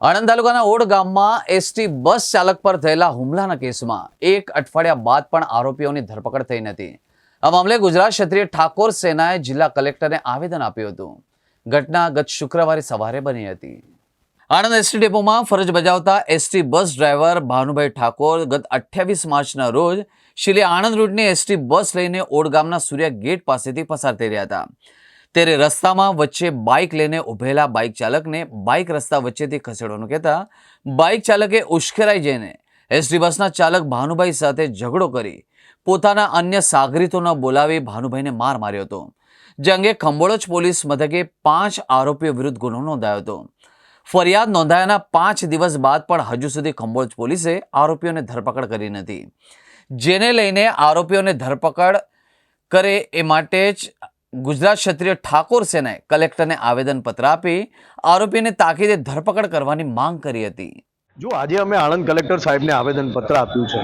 આણંદ તાલુકાના ઓડ ગામમાં ST bus ચાલક પર થયેલા હુમલાના કેસમાં એક અઠવાડિયા બાદ પણ આરોપીઓની ધરપકડ થઈ નથી. આ મામલે ગુજરાત ક્ષત્રિય ઠાકોર સેનાએ જિલ્લા કલેક્ટરને આવેદન આપ્યું હતું. ઘટના ગત શુક્રવારે સવારે બની હતી. આણંદ એસટી ડેપોમાં ફરજ બજાવતા ST bus driver Bhanubhai Thakor ગત અઠ્યાવીસ માર્ચના રોજ શિલે આણંદ રૂટની એસટી બસ લઈને ઓડ ગામના સૂર્યા ગેટ પાસેથી પસાર થઈ રહ્યા હતા. ત્યારે રસ્તામાં વચ્ચે બાઇક લઈને ઉભેલા બાઇક ચાલકને બાઇક રસ્તા વચ્ચેથી ખસેડવાનું કહેતા બાઇક ચાલકે ઉશ્કેરાઈ જઈને એસટી બસના ચાલક ભાનુભાઈ સાથે ઝઘડો કરી પોતાના અન્ય સાગરીતોને બોલાવી ભાનુભાઈને માર માર્યો હતો, જે અંગે ખંભોળજ પોલીસ મથકે પાંચ આરોપીઓ વિરુદ્ધ ગુનો નોંધાયો હતો. ફરિયાદ નોંધાયાના પાંચ દિવસ બાદ પણ હજુ સુધી ખંભોળજ પોલીસે આરોપીઓને ધરપકડ કરી નથી. જેને લઈને આરોપીઓને ધરપકડ કરે એ માટે જ ગુજરાત ક્ષત્રિય ઠાકોર સેનાએ કલેક્ટરને આવેદનપત્ર આપી આરોપીને તાકીદે ધરપકડ કરવાની માંગ કરી હતી. જો આજે અમે આણંદ કલેક્ટર સાહેબને આવેદનપત્ર આપ્યું છે.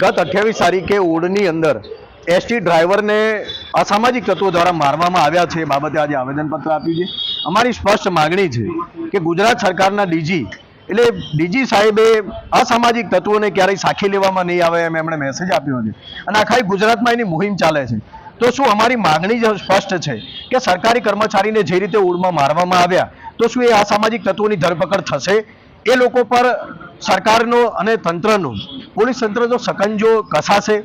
ગત અઠ્યાવીસ તારીખે ઓડની અંદર એસટી ડ્રાઈવરને અસામાજિક તત્વો દ્વારા મારવામાં આવ્યા છે એ બાબતે આજે આવેદનપત્ર આપ્યું છે. અમારી સ્પષ્ટ માગણી છે કે ગુજરાત સરકારના ડીજી એટલે ડીજી સાહેબે અસામાજિક તત્વોને ક્યારેય સાખી લેવામાં નહીં આવે એમ એમણે મેસેજ આપ્યો છે. અને આખા ગુજરાતમાં એની મુહિમ ચાલે છે. તો શું અમારી માગણી જ સ્પષ્ટ છે કે સરકારી કર્મચારીને જે રીતે ઉડમાં મારવામાં આવ્યા, તો શું એ અસામાજિક તત્વોની ધરપકડ થશે? એ લોકો પર સરકારનો અને તંત્રનો, પોલીસ તંત્રનો સકંજો કસાશે?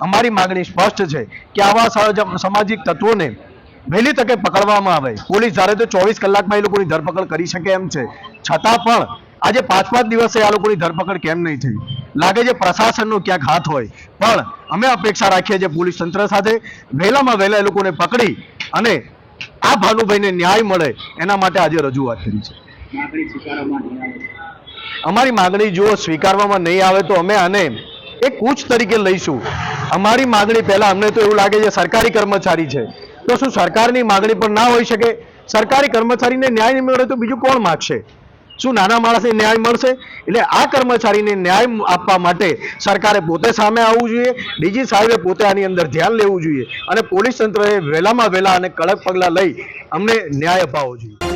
અમારી માગણી સ્પષ્ટ છે કે આવા સામાજિક તત્વોને વહેલી તકે પકડવામાં આવે. પોલીસ ધારે તો ચોવીસ કલાકમાં એ લોકોની ધરપકડ કરી શકે એમ છે. છતાં પણ આજે પાંચ પાંચ દિવસે આ લોકોની ધરપકડ કેમ નહીં થઈ? લાગે છે પ્રશાસનનો ક્યાંક હાથ હોય. પણ અમે અપેક્ષા રાખીએ છીએ પોલીસ તંત્ર સાથે વહેલામાં વહેલા એ લોકોને પકડી અને આ ભાનુભાઈને ન્યાય મળે એના માટે આજે રજૂઆત કરી છે. અમારી માગણી જો સ્વીકારવામાં નહીં આવે તો અમે આને એક કૂચ તરીકે લઈશું. અમારી માગણી પહેલા અમને તો એવું લાગે છે સરકારી કર્મચારી છે. તો શું સરકારની માગણી પણ ના હોઈ શકે? સરકારી કર્મચારીને ન્યાય નહીં મળે તો બીજું કોણ માગશે? શું નાના માણસને ન્યાય મળશે? એટલે આ કર્મચારીને ન્યાય આપવા માટે સરકારે પોતે સામે આવવું જોઈએ. ડીજી સાહેબે પોતે આની અંદર ધ્યાન લેવું જોઈએ. અને પોલીસ તંત્રએ વહેલામાં વહેલા અને કડક પગલાં લઈ અમને ન્યાય અપાવવો જોઈએ.